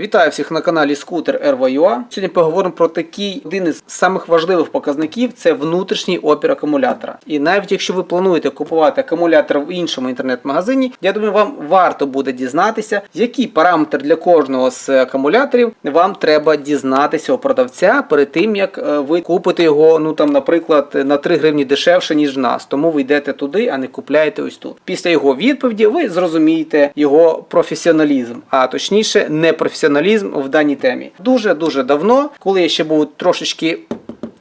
Вітаю всіх на каналі Скутер RVUA. Сьогодні поговоримо про такий один із самих важливих показників це внутрішній опір акумулятора. І навіть якщо ви плануєте купувати акумулятор в іншому інтернет-магазині, я думаю, вам варто буде дізнатися, який параметр для кожного з акумуляторів вам треба дізнатися у продавця перед тим, як е, ви купите його, ну там, наприклад, на 3 гривні дешевше, ніж в нас. Тому ви йдете туди, а не купляєте ось тут. Після його відповіді ви зрозумієте його професіоналізм, а точніше, непрофесіоналізм в даній темі. Дуже дуже давно, коли я ще був трошечки.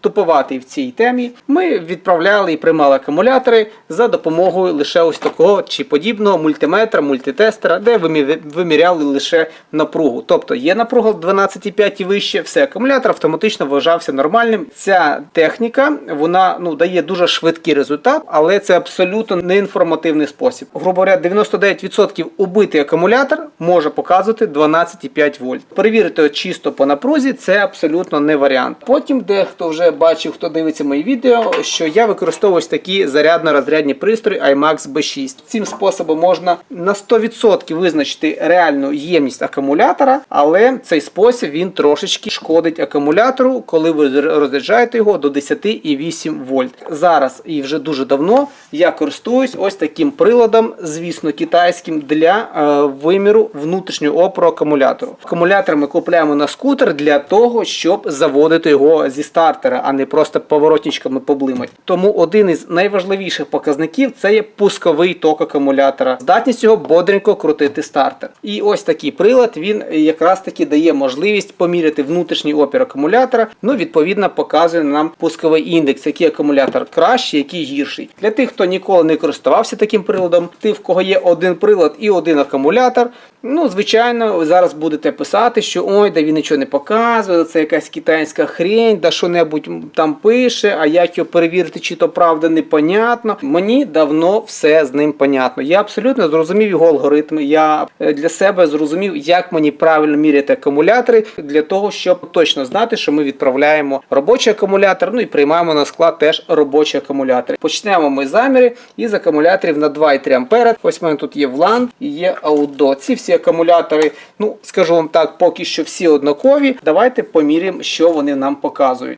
Туповатий в цій темі, ми відправляли і приймали акумулятори за допомогою лише ось такого чи подібного мультиметра, мультитестера, де вимі- виміряли лише напругу. Тобто є напруга 12,5 і вище, все акумулятор автоматично вважався нормальним. Ця техніка вона ну дає дуже швидкий результат, але це абсолютно неінформативний спосіб. Грубо говоря, 99% убитий акумулятор може показувати 12,5 вольт. Перевірити чисто по напрузі це абсолютно не варіант. Потім дехто вже бачив, хто дивиться мої відео, що я використовую такі зарядно-розрядні пристрої IMAX B6. Цим способом можна на 100% визначити реальну ємність акумулятора, але цей спосіб він трошечки шкодить акумулятору, коли ви розряджаєте його до 10,8 вольт. Зараз і вже дуже давно я користуюсь ось таким приладом, звісно, китайським для е, виміру внутрішнього опору акумулятору. Акумулятор ми купляємо на скутер для того, щоб заводити його зі стартера, а не просто поворотничками поблимати. Тому один із найважливіших показників це є пусковий ток акумулятора, здатність його бодренько крутити стартер. І ось такий прилад він якраз таки дає можливість поміряти внутрішній опір акумулятора. Ну, відповідно, показує нам пусковий індекс, який акумулятор кращий, який гірший. Для тих, хто ніколи не користувався таким приладом, ти в кого є один прилад і один акумулятор. Ну, звичайно, ви зараз будете писати, що ой, да він нічого не показує, це якась китайська хрень, да що-небудь там пише, а як його перевірити, чи то правда, непонятно. Мені давно все з ним понятно. Я абсолютно зрозумів його алгоритми. Я е, для себе зрозумів, як мені правильно міряти акумулятори для того, щоб точно знати, що ми відправляємо робочий акумулятор, ну і приймаємо на склад теж робочі акумулятори. Почнемо ми заміри із акумуляторів на 2,3 ампера. Ось у мене тут є VLAN і є Audо. Ці всі акумулятори, ну скажу вам так, поки що всі однакові. Давайте поміряємо, що вони нам показують.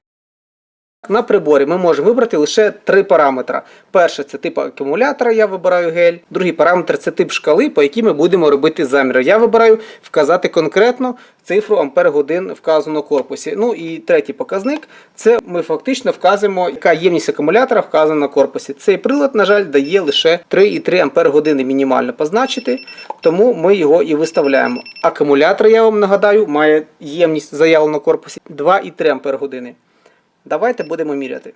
На приборі ми можемо вибрати лише три параметри. Перше це тип акумулятора, я вибираю гель. Другий параметр це тип шкали, по якій ми будемо робити заміри. Я вибираю вказати конкретно цифру ампер годин вказано в корпусі. Ну і третій показник це ми фактично вказуємо, яка ємність акумулятора вказана на корпусі. Цей прилад, на жаль, дає лише 3,3 ампер години мінімально позначити, тому ми його і виставляємо. Акумулятор, я вам нагадаю, має ємність заявлену на корпусі 2,3 ампер години. Давайте будемо міряти.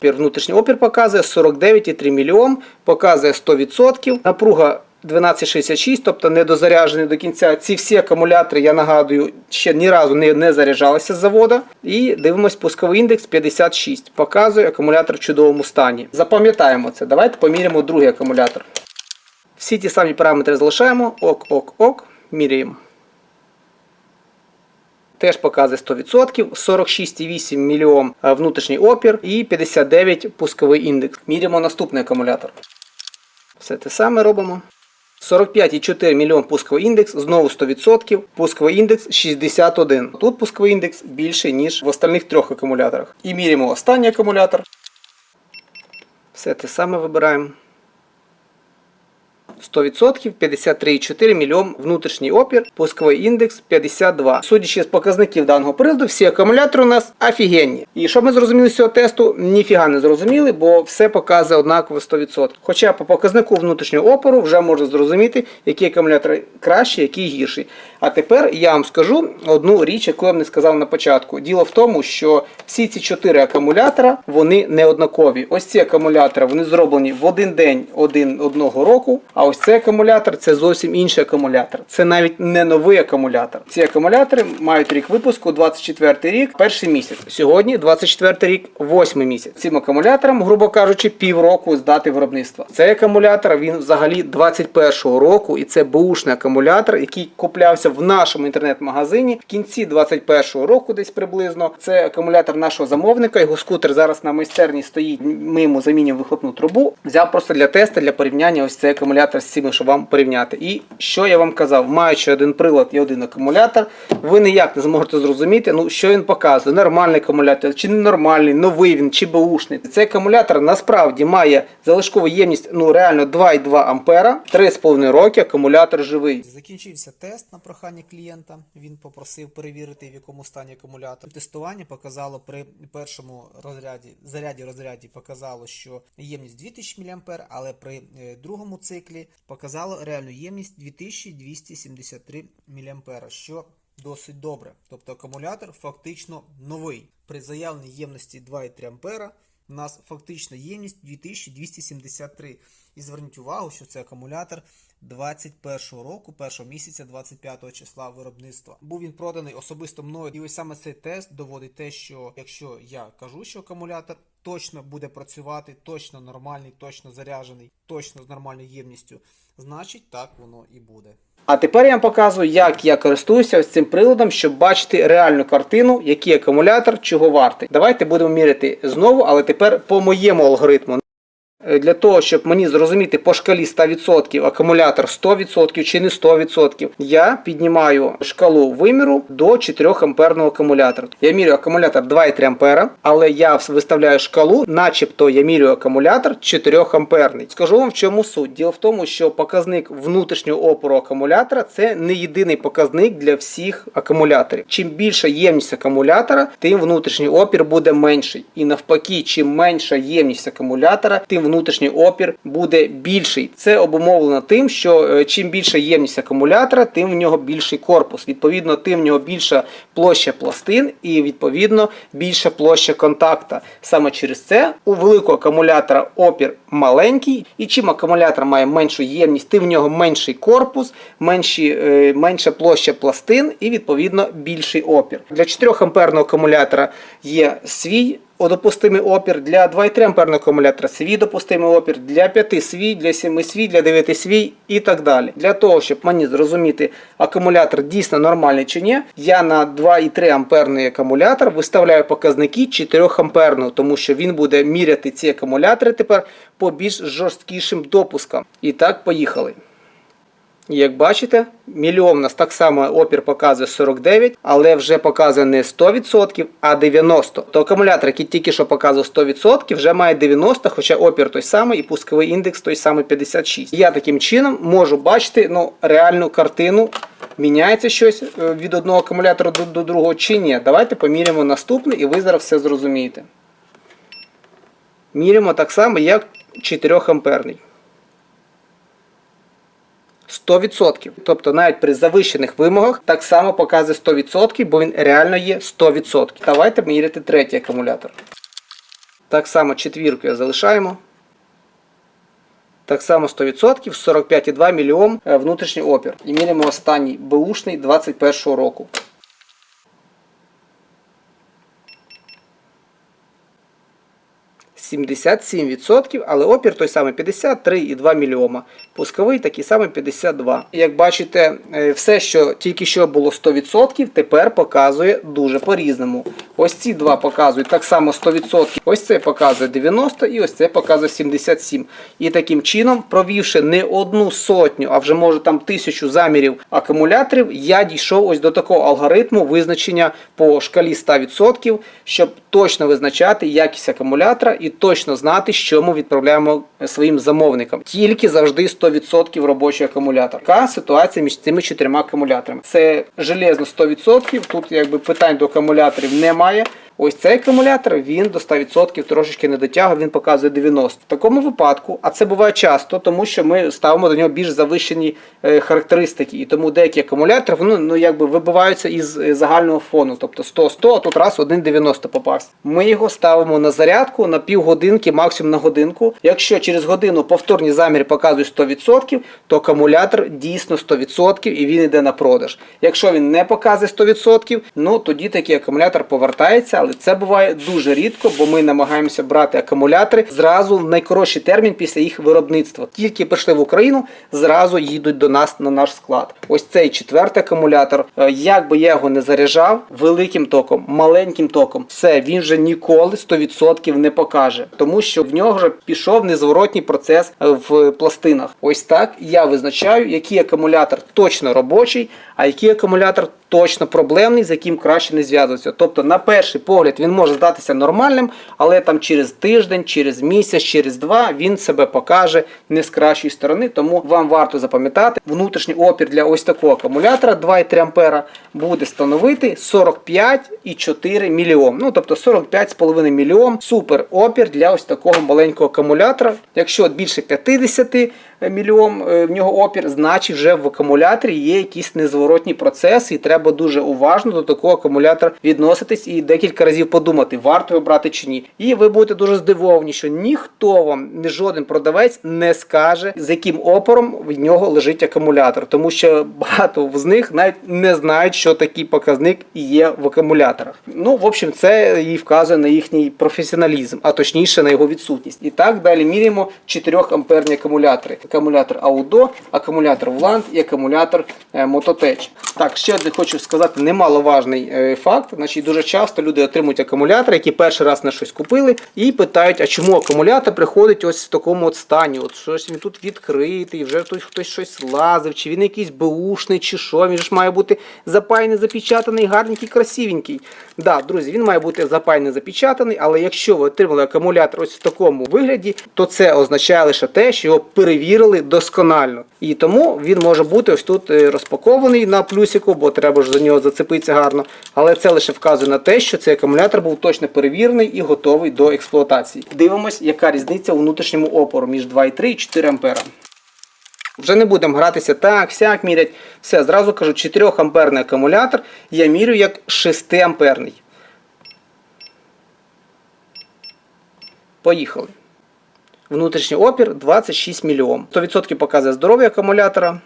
Тепер внутрішній опір показує 49,3 мОм, показує 100%. Напруга 1266, тобто недозаряджений до кінця. Ці всі акумулятори, я нагадую, ще ні разу не, не заряджалися з завода. І дивимось пусковий індекс 56. Показує акумулятор в чудовому стані. Запам'ятаємо це. Давайте поміряємо другий акумулятор. Всі ті самі параметри залишаємо. Ок, ок, ок. Міряємо. Теж показує 100%, 46,8 мОм внутрішній опір і 59 пусковий індекс. Міряємо наступний акумулятор. Все те саме робимо. 45,4 мОм пусковий індекс, знову 100%, пусковий індекс 61. Тут пусковий індекс більший, ніж в остальних трьох акумуляторах. І міряємо останній акумулятор. Все те саме вибираємо. 100%, 53,4 мОм внутрішній опір, пусковий індекс 52. Судячи з показників даного приладу, всі акумулятори у нас офігенні. І що ми зрозуміли з цього тесту? Ніфіга не зрозуміли, бо все показує однаково 100%. Хоча по показнику внутрішнього опору вже можна зрозуміти, які акумулятори кращі, які гірші. А тепер я вам скажу одну річ, яку я вам не сказав на початку. Діло в тому, що всі ці чотири акумулятора вони не однакові. Ось ці акумулятори вони зроблені в один день один, одного року. А ось цей акумулятор це зовсім інший акумулятор. Це навіть не новий акумулятор. Ці акумулятори мають рік випуску 24 рік, перший місяць. Сьогодні 24 рік, восьмий місяць. Цим акумуляторам, грубо кажучи, півроку з дати виробництва. Цей акумулятор він взагалі 21-го року, і це бушний акумулятор, який куплявся в нашому інтернет-магазині в кінці 21-го року, десь приблизно. Це акумулятор нашого замовника. Його скутер зараз на майстерні стоїть. Ми йому замінюємо вихлопну трубу. Взяв просто для тесту, для порівняння ось цей акумулятор якраз з цими, щоб вам порівняти. І що я вам казав, маючи один прилад і один акумулятор, ви ніяк не зможете зрозуміти, ну що він показує, нормальний акумулятор, чи ненормальний, новий він, чи беушний. Цей акумулятор насправді має залишкову ємність ну реально 2,2 ампера, 3,5 роки акумулятор живий. Закінчився тест на прохання клієнта. Він попросив перевірити, в якому стані акумулятор. Тестування показало при першому розряді заряді розряді показало, що ємність 2000 мА, але при е, другому циклі показало реальну ємність 2273 мА, що досить добре. Тобто акумулятор фактично новий. При заявленій ємності 2,3 А у нас фактична ємність 2273. І зверніть увагу, що це акумулятор 21 року, першого місяця 25 числа виробництва. Був він проданий особисто мною. І ось саме цей тест доводить те, що якщо я кажу, що акумулятор точно буде працювати, точно нормальний, точно заряджений, точно з нормальною ємністю, значить так воно і буде. А тепер я вам показую, як я користуюся ось цим приладом, щоб бачити реальну картину, який акумулятор чого вартий. Давайте будемо міряти знову, але тепер по моєму алгоритму. Е, Для того, щоб мені зрозуміти по шкалі 100% акумулятор 100% чи не 100%, я піднімаю шкалу виміру до 4 амперного акумулятора. Я мірю акумулятор 2,3 ампера, але я виставляю шкалу, начебто я мірю акумулятор 4 амперний. Скажу вам в чому суть. Діло в тому, що показник внутрішнього опору акумулятора це не єдиний показник для всіх акумуляторів. Чим більша ємність акумулятора, тим внутрішній опір буде менший. І навпаки, чим менша ємність акумулятора, тим внутрішній опір буде більший. Це обумовлено тим, що е, чим більша ємність акумулятора, тим в нього більший корпус. Відповідно, тим в нього більша площа пластин і відповідно більша площа контакта. Саме через це у великого акумулятора опір маленький, і чим акумулятор має меншу ємність, тим в нього менший корпус, менші, е, менша площа пластин і відповідно більший опір. Для 4 амперного акумулятора є свій допустимий опір, для 2,3 амперного акумулятора свій допустимий опір, для 5 свій, для 7 свій, для 9 свій і так далі. Для того, щоб мені зрозуміти, акумулятор дійсно нормальний чи ні, я на 2,3 амперний акумулятор виставляю показники 4 амперного, тому що він буде міряти ці акумулятори тепер по більш жорсткішим допускам. І так, поїхали. Як бачите, мільйон у нас так само опір показує 49, але вже показує не 100%, а 90%. То акумулятор, який тільки що показував 100%, вже має 90%, хоча опір той самий і пусковий індекс той самий 56. Я таким чином можу бачити ну, реальну картину. Міняється щось е, від одного акумулятора до, до другого чи ні. Давайте поміряємо наступний і ви зараз все зрозумієте. Міряємо так само, як 4 амперний. 100%. Тобто навіть при завищених вимогах так само показує 100%, бо він реально є 100%. Давайте міряти третій акумулятор. Так само четвірку я залишаємо. Так само 100%, 45,2 мільйон е, внутрішній опір. І міряємо останній бушний 21 року. – 77%, але опір той самий 53,2 мільйома. Пусковий такий самий 52. Як бачите, е, все, що тільки що було 100%, тепер показує дуже по-різному. Ось ці два показують так само 100%. Ось це показує 90 і ось це показує 77. І таким чином, провівши не одну сотню, а вже може там тисячу замірів акумуляторів, я дійшов ось до такого алгоритму визначення по шкалі 100%, щоб точно визначати якість акумулятора і точно знати, що ми відправляємо своїм замовникам. Тільки завжди 100% робочий акумулятор. Яка ситуація між цими чотирма акумуляторами? Це железно 100%, тут якби питань до акумуляторів немає. Ось цей акумулятор він до 100% трошечки не дотягує, він показує 90%. В такому випадку, а це буває часто, тому що ми ставимо до нього більш завищені е, характеристики. І тому деякі акумулятори вони, ну, якби вибиваються із е, загального фону. Тобто 100-100, а тут раз 1,90 попався. Ми його ставимо на зарядку на півгодинки, максимум на годинку. Якщо через годину повторні заміри показують 100%, то акумулятор дійсно 100% і він йде на продаж. Якщо він не показує 100%, ну тоді такий акумулятор повертається, але це буває дуже рідко, бо ми намагаємося брати акумулятори зразу в найкоротший термін після їх виробництва. Тільки прийшли в Україну, зразу їдуть до нас на наш склад. Ось цей четвертий акумулятор. е, Як би я його не заряджав великим током, маленьким током, все він вже ніколи 100% не покаже, тому що в нього вже пішов незворотній процес е, в пластинах. Ось так я визначаю, який акумулятор точно робочий, а який акумулятор точно проблемний, з яким краще не зв'язуватися. Тобто, на перший погляд, він може здатися нормальним, але там через тиждень, через місяць, через два він себе покаже не з кращої сторони. Тому вам варто запам'ятати, внутрішній опір для ось такого акумулятора 2,3 ампера буде становити 45,4 мільйом. Ну тобто 45,5 мільйом. Супер опір для ось такого маленького акумулятора. Якщо більше 50 мільйом е, в нього опір, значить вже в акумуляторі є якийсь незворотній процес, і треба дуже уважно до такого акумулятора відноситись і декілька разів подумати, варто його брати чи ні. І ви будете дуже здивовані, що ніхто вам, ні жоден продавець не скаже, з яким опором в нього лежить акумулятор, тому що багато з них навіть не знають, що такий показник є в акумуляторах. Ну, в общем, це і вказує на їхній професіоналізм, а точніше на його відсутність. І так далі міряємо 4 амперні акумулятори. Акумулятор Audo, акумулятор Vlant і акумулятор е, Mototech. Так, ще один хочу сказати немаловажний е, факт. Значить, дуже часто люди отримують акумулятори, які перший раз на щось купили, і питають, а чому акумулятор приходить ось в такому от стані? От щось він тут відкритий, вже тут хтось щось лазив, чи він якийсь беушний, чи що. Він ж має бути запаяний, запечатаний, гарненький, красивенький. Да, друзі, він має бути запаяний, запечатаний, але якщо ви отримали акумулятор ось в такому вигляді, то це означає лише те, що його перевірили досконально. І тому він може бути ось тут е, розпакований на плюсику, бо треба ж за нього зацепитися гарно. Але це лише вказує на те, що цей акумулятор був точно перевірений і готовий до експлуатації. Дивимось, яка різниця у внутрішньому опору між 2,3 і 4 ампера. Вже не будемо гратися так, сяк мірять. Все, зразу кажу, 4 амперний акумулятор я мірю як 6 амперний. Поїхали. Внутрішній опір 26 мільйом. 100% показує здоров'я акумулятора.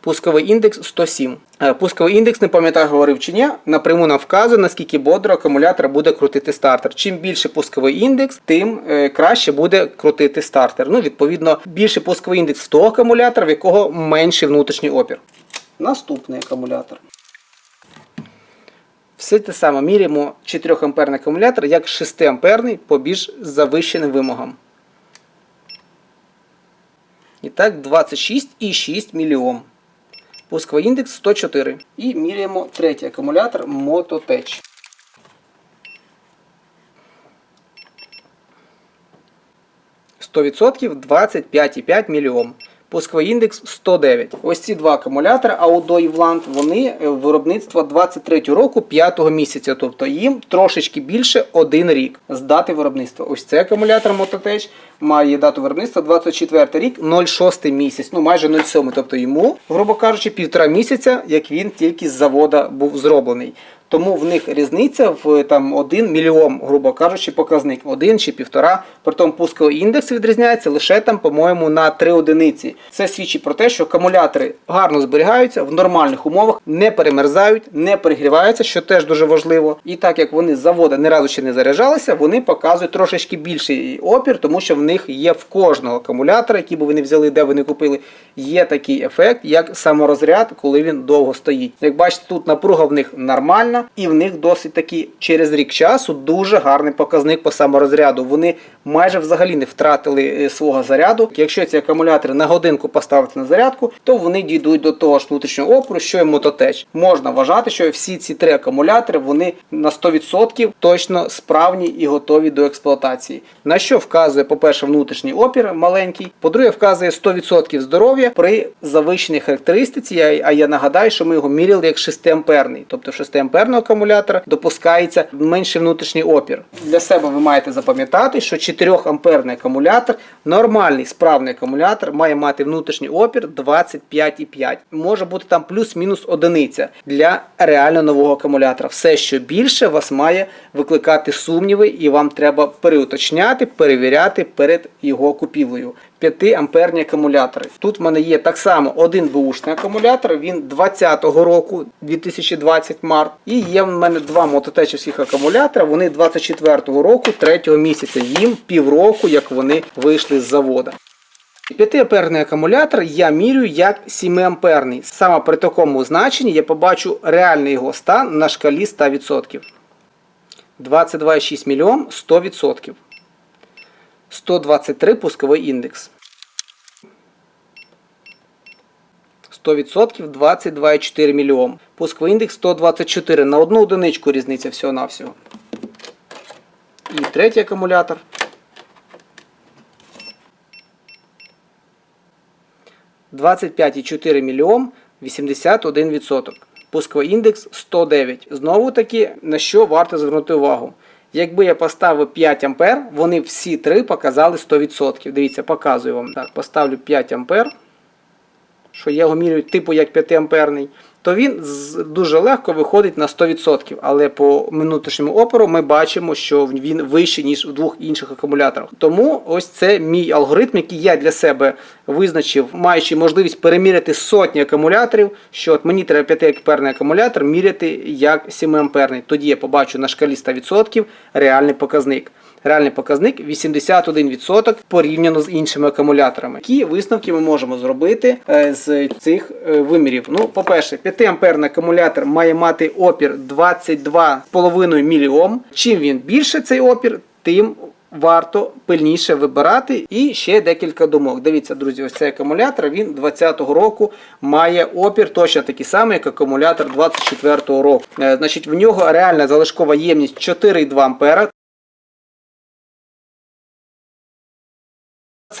Пусковий індекс 107. Е, Пусковий індекс, не пам'ятаю, говорив чи ні, напряму нам вказує, наскільки бодро акумулятор буде крутити стартер. Чим більше пусковий індекс, тим е, краще буде крутити стартер. Ну, відповідно, більше пусковий індекс в того акумулятора, в якого менший внутрішній опір. Наступний акумулятор. Все те саме міряємо 4 амперний акумулятор як 6 амперний по більш завищеним вимогам. І так, 26,6 мільйом. Пусковий індекс 104. І міряємо третій акумулятор Mototech. Сто відсотків 25,5 мільйом. Пусковий індекс 109. Ось ці два акумулятори Audo і Vlant, вони е, виробництва 23 року 5 місяця, тобто їм трошечки більше один рік з дати виробництва. Ось цей акумулятор Mototech має дату виробництва 24 рік, 0,6 місяць, ну майже 0,7, тобто йому, грубо кажучи, півтора місяця, як він тільки з завода був зроблений. Тому в них різниця в там 1 мільйон, грубо кажучи, показник, один чи півтора. Притом пусковий індекс відрізняється лише там, по-моєму, на 3 одиниці. Це свідчить про те, що акумулятори гарно зберігаються в нормальних умовах, не перемерзають, не перегріваються, що теж дуже важливо. І так як вони з завода ні разу ще не заряджалися, вони показують трошечки більший опір, тому що в них є в кожного акумулятора, який би вони взяли, де вони купили, є такий ефект, як саморозряд, коли він довго стоїть. Як бачите, тут напруга в них нормальна, і в них досить таки через рік часу дуже гарний показник по саморозряду. Вони майже взагалі не втратили е, свого заряду. Якщо ці акумулятори на годинку поставити на зарядку, то вони дійдуть до того ж внутрішнього опору, що і мототеч. Можна вважати, що всі ці три акумулятори вони на 100% точно справні і готові до експлуатації. На що вказує, по-перше, внутрішній опір маленький, по-друге, вказує 100% здоров'я при завищеній характеристиці. А я нагадаю, що ми його міряли як 6 амперний, тобто 6 амперного акумулятора допускається менший внутрішній опір. Для себе ви маєте запам'ятати, що 4 амперний акумулятор, нормальний справний акумулятор, має мати внутрішній опір 25,5. Може бути там плюс-мінус одиниця для реально нового акумулятора. Все, що більше, вас має викликати сумніви, і вам треба переуточняти, перевіряти перед його купівлею. 5 амперні акумулятори. Тут в мене є так само один бушний акумулятор, він 20-го року, 2020 март. І є в мене два мототечівських акумулятора, вони 24-го року, 3 місяця. Їм півроку, як вони вийшли з завода. 5-амперний акумулятор я мірюю як 7-амперний. Саме при такому значенні я побачу реальний його стан на шкалі 100%. 22,6 мільйон 100%. 123 пусковий індекс. 100% 22,4 мільйон. Пусковий індекс 124. На одну одиничку різниця всього-навсього. І третій акумулятор. – 25,4 мільйон 81%. Пусковий індекс 109. Знову таки, на що варто звернути увагу. Якби я поставив 5 А, вони всі три показали 100%. Дивіться, показую вам. Так, поставлю 5 А, що я його міряю типу як 5 амперний, то він дуже легко виходить на 100%. Але по внутрішньому опору ми бачимо, що він вищий, ніж у двох інших акумуляторах. Тому ось це мій алгоритм, який я для себе визначив, маючи можливість переміряти сотні акумуляторів, що от мені треба 5 амперний акумулятор міряти як 7 амперний. Тоді я побачу на шкалі 100% реальний показник. Реальний показник 81% порівняно з іншими акумуляторами. Які висновки ми можемо зробити е, з цих е, вимірів? Ну, по-перше, 5 амперний акумулятор має мати опір 22,5 мільйом. Чим він більше цей опір, тим варто пильніше вибирати. І ще декілька думок. Дивіться, друзі, ось цей акумулятор він 20-го року має опір точно такий самий, як акумулятор 24-го року. Е, Значить, в нього реальна залишкова ємність 4,2 ампера.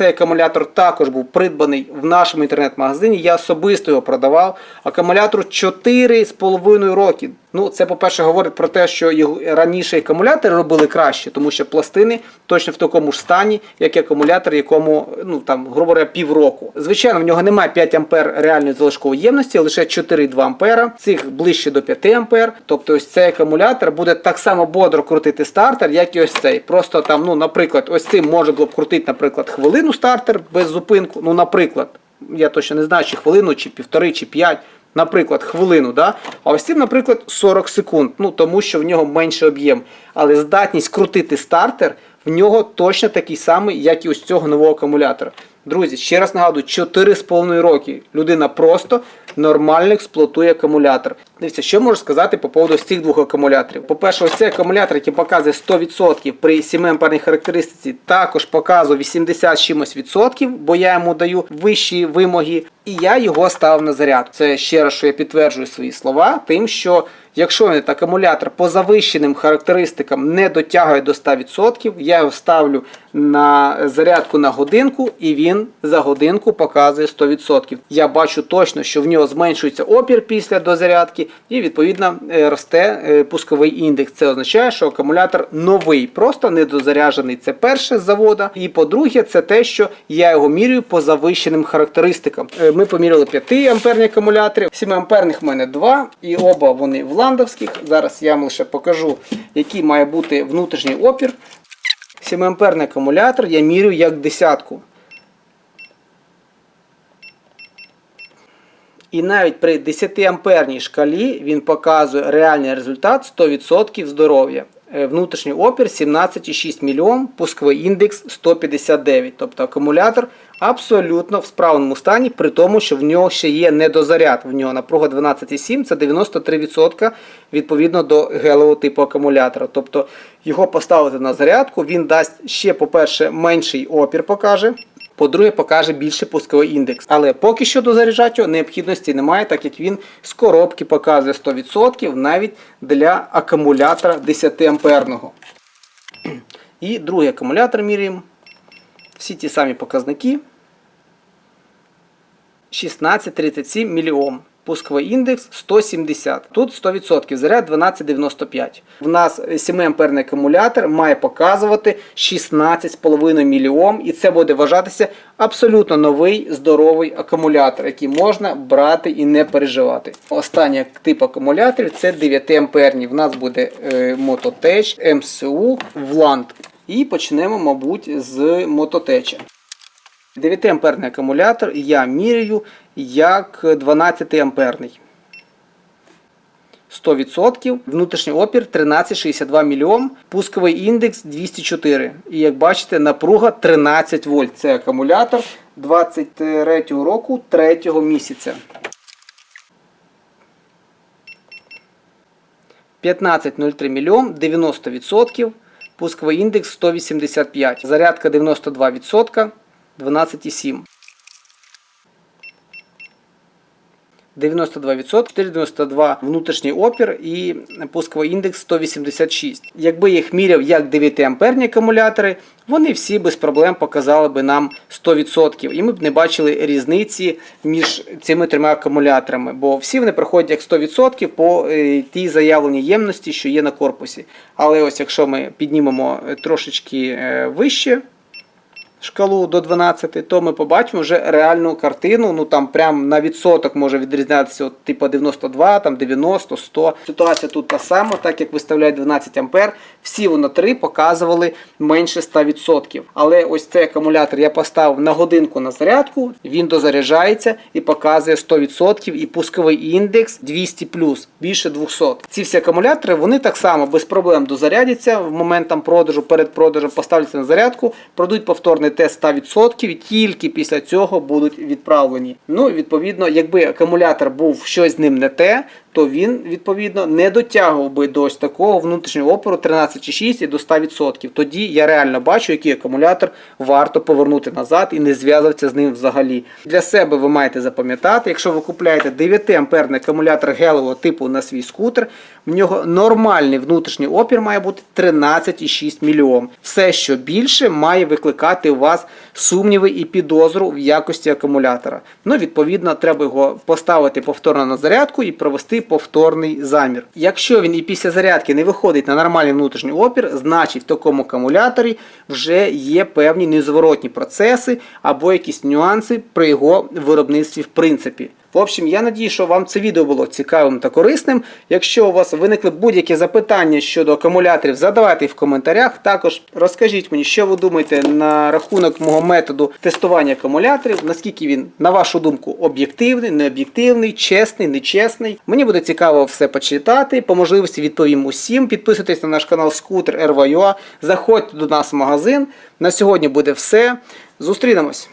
Цей акумулятор також був придбаний в нашому інтернет-магазині. Я особисто його продавав. Акумулятору 4,5 роки. Ну, це, по-перше, говорить про те, що раніше акумулятори робили краще, тому що пластини точно в такому ж стані, як і акумулятор, якому, ну там, грубо говоря, півроку. Звичайно, в нього немає 5 ампер реальної залишкової ємності, лише 4,2 ампера. Цих ближче до 5 ампер. Тобто ось цей акумулятор буде так само бодро крутити стартер, як і ось цей. Просто там, ну, наприклад, ось цим може було б крутити, наприклад, хвилину стартер без зупинку. Ну, наприклад, я точно не знаю, чи хвилину, чи півтори, чи п'ять. Наприклад, хвилину, да? а ось цим, наприклад, 40 секунд, ну тому що в нього менший об'єм. Але здатність крутити стартер в нього точно такий самий, як і ось цього нового акумулятора. Друзі, ще раз нагадую, 4,5 роки людина просто нормально експлуатує акумулятор. Дивіться, що можу сказати по поводу ось цих двох акумуляторів. По-перше, ось цей акумулятор, який показує 100% при 7 амперній характеристиці, також показує 80 з чимось відсотків, бо я йому даю вищі вимоги. І я його ставив на заряд. Це ще раз, що я підтверджую свої слова, тим, що якщо він акумулятор по завищеним характеристикам не дотягує до 100%, я його ставлю на зарядку на годинку, і він за годинку показує 100%. Я бачу точно, що в нього зменшується опір після дозарядки, і відповідно е, росте е, пусковий індекс. Це означає, що акумулятор новий, просто недозаряджений. Це перше з завода. І по-друге, це те, що я його мірюю по завищеним характеристикам. Ми поміряли 5 амперні акумулятори, 7 амперних в мене 2, і оба вони в ландовських. Зараз я вам лише покажу, який має бути внутрішній опір. 7 амперний акумулятор я мірю як десятку. І навіть при 10 амперній шкалі він показує реальний результат 100% здоров'я. Е, Внутрішній опір 17,6 мільйон, пусковий індекс 159. Тобто акумулятор абсолютно в справному стані, при тому, що в нього ще є недозаряд. В нього напруга 12,7 це 93% відповідно до гелевого типу акумулятора. Тобто його поставити на зарядку, він дасть ще, по-перше, менший опір покаже. По-друге, покаже більше пусковий індекс. Але поки що дозаряджати його необхідності немає, так як він з коробки показує 100% навіть для акумулятора 10 амперного. І другий акумулятор міряємо. Всі ті самі показники. 16,37 мільйом. Пусковий індекс 170. Тут 100%, заряд 12,95. В нас 7 амперний акумулятор має показувати 16,5 мільйом, і це буде вважатися абсолютно новий здоровий акумулятор, який можна брати і не переживати. Останній тип акумуляторів це 9 амперні. В нас буде е, Mototech, MCU, Vlant. І почнемо, мабуть, з Mototech. 9 амперний акумулятор я міряю як 12 амперний. 100%, внутрішній опір 1362 мільйом, пусковий індекс 204. І як бачите, напруга 13 вольт. Це акумулятор 23 року 3 місяця. 15,03 мільйон, 90%, пусковий індекс 185, зарядка 92%, 12,7. 92%, 492 внутрішній опір і пусковий індекс 186. Якби їх міряв як 9 амперні акумулятори, вони всі без проблем показали би нам 100%. І ми б не бачили різниці між цими трьома акумуляторами, бо всі вони проходять як 100% по е, тій заявленій ємності, що є на корпусі. Але ось якщо ми піднімемо трошечки е, вище, шкалу до 12, то ми побачимо вже реальну картину. Ну там прям на відсоток може відрізнятися от, типу 92, там 90, 100. Ситуація тут та сама, так як виставляють 12 ампер, всі воно три показували менше 100%. Але ось цей акумулятор я поставив на годинку на зарядку, він дозаряджається і показує 100% і пусковий індекс 200 більше 200. Ці всі акумулятори вони так само без проблем дозарядяться в момент там продажу, перед продажем поставляться на зарядку, пройдуть повторний тест 100% і тільки після цього будуть відправлені. Ну, відповідно, якби акумулятор був щось з ним не те, то він відповідно не дотягував би до ось такого внутрішнього опору 13,6 і до 100%. Тоді я реально бачу, який акумулятор варто повернути назад і не зв'язуватися з ним взагалі. Для себе ви маєте запам'ятати, якщо ви купуєте 9 амперний акумулятор гелового типу на свій скутер, в нього нормальний внутрішній опір має бути 13,6 мільйом. Все, що більше, має викликати у вас сумніви і підозру в якості акумулятора. Ну, відповідно, треба його поставити повторно на зарядку і провести повторний замір. Якщо він і після зарядки не виходить на нормальний внутрішній опір, значить в такому акумуляторі вже є певні незворотні процеси або якісь нюанси при його виробництві в принципі. В общем, я надію, що вам це відео було цікавим та корисним. Якщо у вас виникли будь-які запитання щодо акумуляторів, задавайте їх в коментарях. Також розкажіть мені, що ви думаєте на рахунок мого методу тестування акумуляторів, наскільки він, на вашу думку, об'єктивний, необ'єктивний, чесний, нечесний. Мені буде цікаво все почитати. По можливості відповім усім. Підписуйтесь на наш канал Scooter RVUA, заходьте до нас в магазин. На сьогодні буде все. Зустрінемось!